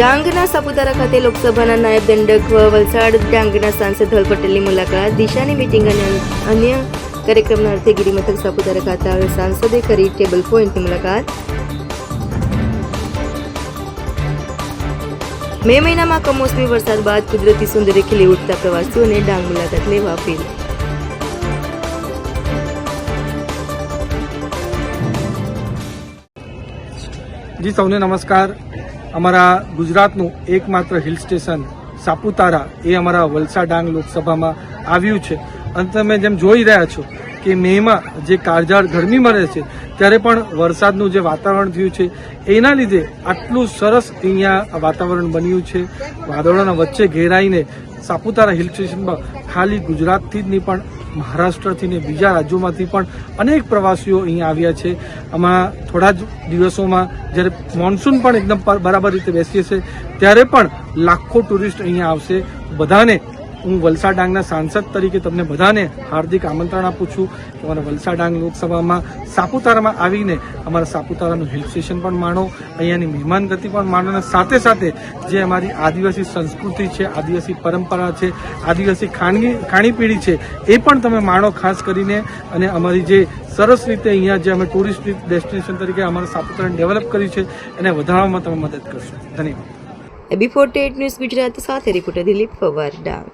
ડાંગના સાપુતારા ખાતે લોકસભાના નાયબ દંડક વ વલસાડ ડાંગના સાંસદ ધવલ પટેલની મુલાકાત દિશાની મીટિંગ અને અન્ય કાર્યક્રમના અર્થે ગિરિમથક સાપુતારા ખાતે આવેલ સાંસદે કરી ટેબલ પોઈન્ટની મુલાકાત મે મહિનામાં કમોસમી વરસાદ બાદ કુદરતી સુંદરી ખીલી ઉઠતા પ્રવાસીઓને ડાંગ મુલાકાત લેવા અપીલ જી સૌને નમસ્કાર અમારા ગુજરાતનું એકમાત્ર હિલ સ્ટેશન સાપુતારા એ અમારા વલસાડ ડાંગ લોકસભામાં આવ્યું છે. અને તમે જેમ જોઈ રહ્યા છો કે મેમાં જે કાળઝાળ ગરમી મળે છે, ત્યારે પણ વરસાદનું જે વાતાવરણ થયું છે, એના લીધે આટલું સરસ અહીંયા વાતાવરણ બન્યું છે. વાદળોના વચ્ચે ઘેરાઈને સાપુતારા હિલ સ્ટેશનમાં ખાલી ગુજરાતથી જ નહીં, પણ મહારાષ્ટ્રથી ને બીજા રાજ્યોમાંથી પણ અનેક પ્રવાસીઓ અહીંયા આવ્યા છે. આમાં થોડા જ દિવસોમાં જ્યારે મોન્સૂન પણ એકદમ બરાબર રીતે બેસીએ છે ત્યારે પણ લાખો ટુરિસ્ટ અહીંયા આવશે. બધાને હું વલસાડ ડાંગના સાંસદ તરીકે તમને બધાને હાર્દિક આમંત્રણ આપું છું. કે અમારા વલસાડ ડાંગ લોકસભામાં સાપુતારામાં આવીને અમારા સાપુતારાનું હિલ સ્ટેશન પણ માણો, અહીંયાની મહેમાનગતિ પણ માણો અને સાથે સાથે જે અમારી આદિવાસી સંસ્કૃતિ છે, આદિવાસી પરંપરા છે, આદિવાસી ખાનગી ખાણીપીણી છે, એ પણ તમે માણો ખાસ કરીને અને અમારી જે સરસ રીતે અહીંયા જે અમે ટુરિસ્ટ ડેસ્ટિનેશન તરીકે અમારા સાપુતારાને ડેવલપ કરી છે, એને વધારવામાં તમે મદદ કરશો. ધન્યવાદ. એબી ફોર્ટી ન્યૂઝ ગુજરાત સાથે, રિપોર્ટર દિલીપ પવાર ડાંગ